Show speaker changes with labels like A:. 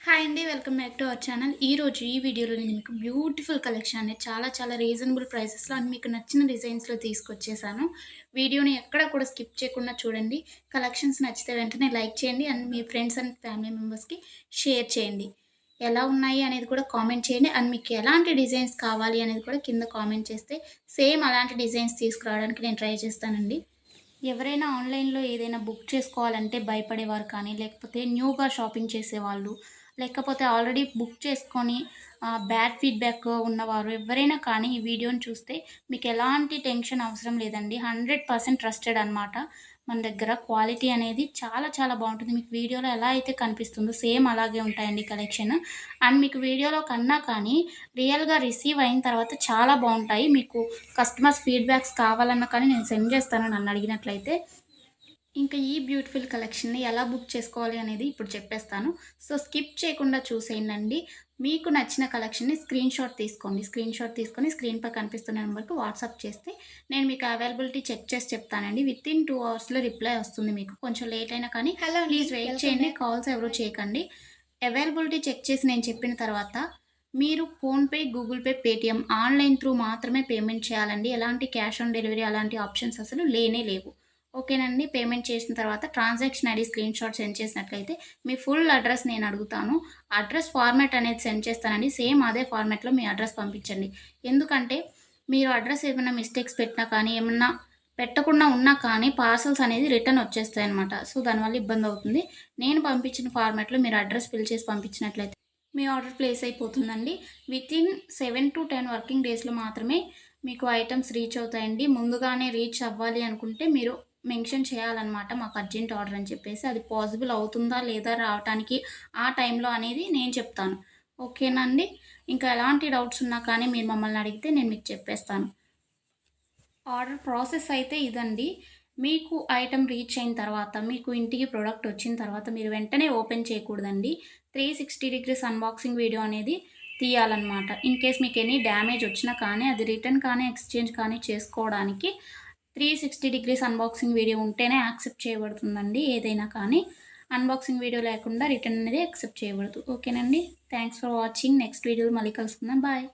A: Hi అండి welcome back to our channel ఈరోజు ఈ వీడియోలో నేను మీకు బ్యూటిఫుల్ కలెక్షన్ అనేది చాలా చాలా రీజనబుల్ ప్రైసెస్లో అండ్ మీకు నచ్చిన డిజైన్స్లో తీసుకొచ్చేసాను. వీడియోని ఎక్కడ కూడా స్కిప్ చేయకుండా చూడండి. కలెక్షన్స్ నచ్చితే వెంటనే లైక్ చేయండి అండ్ మీ ఫ్రెండ్స్ అండ్ ఫ్యామిలీ మెంబర్స్కి షేర్ చేయండి. ఎలా ఉన్నాయి అనేది కూడా కామెంట్ చేయండి అండ్ మీకు ఎలాంటి డిజైన్స్ కావాలి అనేది కూడా కింద కామెంట్ చేస్తే సేమ్ అలాంటి డిజైన్స్ తీసుకురావడానికి నేను ట్రై చేస్తానండి. ఎవరైనా ఆన్లైన్లో ఏదైనా బుక్ చేసుకోవాలంటే భయపడేవారు కానీ లేకపోతే న్యూగా షాపింగ్ చేసేవాళ్ళు లేకపోతే ఆల్రెడీ బుక్ చేసుకొని బ్యాడ్ ఫీడ్బ్యాక్ ఉన్నవారు ఎవరైనా కానీ ఈ వీడియోని చూస్తే మీకు ఎలాంటి టెన్షన్ అవసరం లేదండి. హండ్రెడ్ పర్సెంట్ ట్రస్టెడ్ అనమాట మన దగ్గర క్వాలిటీ అనేది చాలా చాలా బాగుంటుంది. మీకు వీడియోలో ఎలా అయితే కనిపిస్తుందో సేమ్ అలాగే ఉంటాయండి కలెక్షన్. అండ్ మీకు వీడియోలో కన్నా కానీ రియల్గా రిసీవ్ అయిన తర్వాత చాలా బాగుంటాయి. మీకు కస్టమర్స్ ఫీడ్బ్యాక్స్ కావాలన్నా కానీ నేను సెండ్ చేస్తాను నన్ను అడిగినట్లయితే ఇంకా ఈ బ్యూటిఫుల్ కలెక్షన్ని ఎలా బుక్ చేసుకోవాలి అనేది ఇప్పుడు చెప్పేస్తాను. సో స్కిప్ చేయకుండా చూసేయండి మీకు నచ్చిన కలెక్షన్ని స్క్రీన్ షాట్ తీసుకోండి. స్క్రీన్ షాట్ తీసుకొని స్క్రీన్పై కనిపిస్తున్న నెంబర్కి వాట్సాప్ చేస్తే నేను మీకు అవైలబిలిటీ చెక్ చేసి చెప్తానండి. విత్ ఇన్ టూ అవర్స్లో రిప్లై వస్తుంది మీకు. కొంచెం లేట్ అయినా కానీ హలో ప్లీజ్ వెయిట్ చేయండి. కాల్స్ ఎవరు చేయకండి. అవైలబిలిటీ చెక్ చేసి నేను చెప్పిన తర్వాత మీరు PhonePe Google Pay Paytm online through మాత్రమే పేమెంట్ చేయాలండి. ఎలాంటి క్యాష్ ఆన్ డెలివరీ అలాంటి ఆప్షన్స్ అసలు లేనే లేవు. ఓకేనండి పేమెంట్ చేసిన తర్వాత transaction ID screen shot send చేసినట్లయితే మీ ఫుల్ అడ్రస్ నేను అడుగుతాను. అడ్రస్ ఫార్మాట్ అనేది సెండ్ చేస్తానండి సేమ్ అదే ఫార్మాట్లో మీ అడ్రస్ పంపించండి. ఎందుకంటే మీరు అడ్రస్ ఏమైనా మిస్టేక్స్ పెట్టినా కానీ ఏమన్నా పెట్టకుండా ఉన్నా కానీ పార్సల్స్ అనేది రిటర్న్ వచ్చేస్తాయి అనమాట సో దానివల్ల ఇబ్బంది అవుతుంది. నేను పంపించిన ఫార్మాట్లో మీరు అడ్రస్ ఫిల్ చేసి పంపించినట్లయితే మీ ఆర్డర్ ప్లేస్ అయిపోతుందండి. Within seven to ten working డేస్లో మాత్రమే మీకు ఐటమ్స్ రీచ్ అవుతాయండి. ముందుగానే రీచ్ అవ్వాలి అనుకుంటే మీరు మెన్షన్ చేయాలన్నమాట మాకు అర్జెంట్ ఆర్డర్ అని చెప్పేసి. అది పాసిబుల్ అవుతుందా లేదా రావటానికి ఆ టైంలో అనేది నేను చెప్తాను. ఓకేనండి ఇంకా ఎలాంటి డౌట్స్ ఉన్నా కానీ మీరు మమ్మల్ని అడిగితే నేను మీకు చెప్పేస్తాను. ఆర్డర్ ప్రాసెస్ అయితే ఇదండి. మీకు ఐటెం రీచ్ అయిన తర్వాత మీకు ఇంటికి ప్రోడక్ట్ వచ్చిన తర్వాత మీరు వెంటనే ఓపెన్ చేయకూడదండి. Three sixty degrees unboxing video అనేది తీయాలన్నమాట. ఇన్ కేస్ మీకు ఎనీ డ్యామేజ్ వచ్చినా కానీ అది రిటర్న్ కానీ ఎక్స్చేంజ్ కానీ చేసుకోవడానికి three sixty degrees unboxing video ఉంటేనే యాక్సెప్ట్ చేయబడుతుందండి ఏదైనా కానీ. అన్బాక్సింగ్ వీడియో లేకుండా రిటర్న్ అనేది యాక్సెప్ట్ చేయబడదు ఓకేనండి థ్యాంక్స్ ఫర్ వాచింగ్ నెక్స్ట్ వీడియోలో మళ్ళీ కలుసుకుందాం. బాయ్